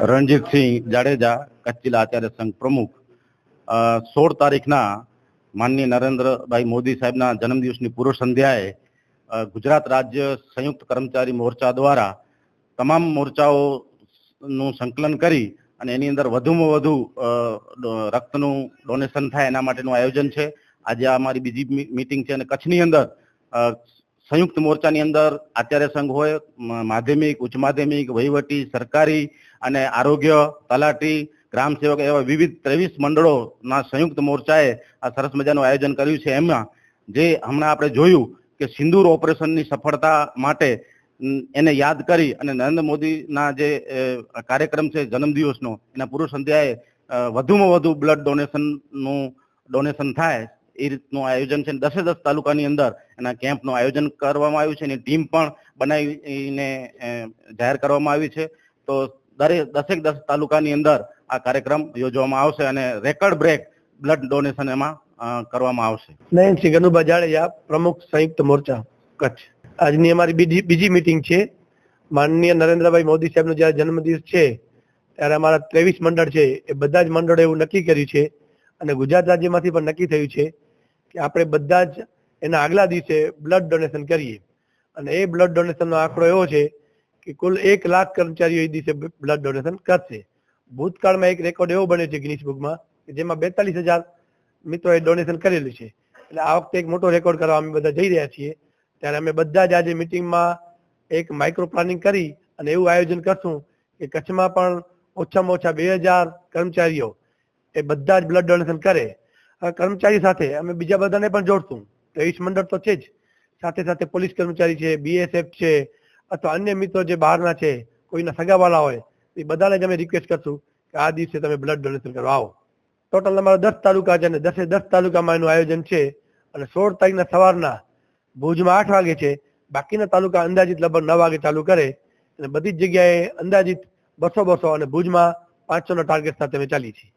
રણજીતસિંહ જાડેજા કચ્છ જિલ્લા આચાર્ય સંઘ પ્રમુખ સોળ તારીખના માનનીય નરેન્દ્રભાઈ મોદી સાહેબના જન્મદિવસની પૂર્વ સંધ્યાએ ગુજરાત રાજ્ય સંયુક્ત કર્મચારી મોરચા દ્વારા તમામ મોરચાઓનું સંકલન કરી અને એની અંદર વધુમાં વધુ રક્તનું ડોનેશન થાય એના માટેનું આયોજન છે. આજે આ અમારી બીજી મિટિંગ છે અને કચ્છની અંદર સંયુક્ત મોરચાની અંદર આચાર્ય સંઘ હોય માધ્યમિક, ઉચ્ચ માધ્યમિક, વહીવટી, સરકારી અને આરોગ્ય તલાટી, ગ્રામ સેવક એવા વિવિધ ત્રેવીસ મંડળોના સંયુક્ત મોરચાએ આ સરસ મજાનું આયોજન કર્યું છે. એમાં જે હમણાં આપણે જોયું કે સિંદૂર ઓપરેશનની સફળતા માટે એને યાદ કરી અને નરેન્દ્ર મોદીના જે કાર્યક્રમ છે, જન્મદિવસનો, એના પૂર્વ સંધ્યાએ વધુમાં વધુ બ્લડ ડોનેશનનું ડોનેશન થાય. એ રીતનું આયોજન છે. દસે દસ તાલુકાની અંદર એના કેમ્પનું આયોજન કરવામાં આવ્યું છે એની ટીમ પણ બનાવીને જાહેર કરવામાં આવી છે. તો દરેક દસેક દસ તાલુકાની અંદર આ કાર્યક્રમ યોજવામાં આવશે અને રેકર્ડ બ્રેક બ્લડ ડોનેશન એમાં કરવામાં આવશે. નયનસિંહ ગનુભા જાડેજા, પ્રમુખ સંયુક્ત મોરચા, કચ્છ. આજની અમારી બીજી બીજી મિટિંગ છે. માનનીય નરેન્દ્રભાઈ મોદી સાહેબનો જ્યારે જન્મદિવસ છે, ત્યારે અમારા ત્રેવીસ મંડળ છે. એ બધા જ મંડળો એવું નક્કી કર્યું છે અને ગુજરાત રાજ્યમાંથી પણ નક્કી થયું છે કે આપણે બધા જ એના આગલા દિવસે બ્લડ ડોનેશન કરીએ. અને એ બ્લડ ડોનેશનનો આંકડો એવો છે કે કુલ એક લાખ કર્મચારીઓ એ દિવસે બ્લડ ડોનેશન કરશે. ભૂતકાળમાં એક રેકોર્ડ એવો બન્યો છે ગિનિશ બુકમાં કે જેમાં બેતાલીસ હજાર મિત્રોએ ડોનેશન કરેલું છે. એટલે આ વખતે એક મોટો રેકોર્ડ કરવા અમે બધા જઈ રહ્યા છીએ. ત્યારે અમે બધા જ આજે મિટિંગમાં એક માઇક્રો પ્લાનિંગ કરી અને એવું આયોજન કરશું કે કચ્છમાં પણ ઓછામાં ઓછા બે હજાર કર્મચારીઓ એ બધા જ બ્લડ ડોનેશન કરે. કર્મચારી સાથે અમે બીજા બધાને પણ જોડશું. ત્રેવીસ મંડળ તો છે જ. સાથે સાથે પોલીસ કર્મચારી છે બીએસએફ છે, અથવા અન્ય મિત્રો જે બહારના છે, કોઈના સગાવાલા હોય એ બધાને જ અમે રિક્વેસ્ટ કરશું કે આ દિવસે તમે બ્લડ ડોનેશન કરવા આવો. ટોટલ અમારા દસ તાલુકા છે અને દસે દસ તાલુકામાં એનું આયોજન છે અને સોળ તારીખના સવારના ભુજમાં આઠ વાગે છે. બાકીના તાલુકા અંદાજિત લગભગ નવ વાગે ચાલુ કરે અને બધી જ જગ્યાએ અંદાજિત બસો બસો અને ભુજમાં પાંચસોના ટાર્ગેટ સાથે અમે ચાલીએ છીએ.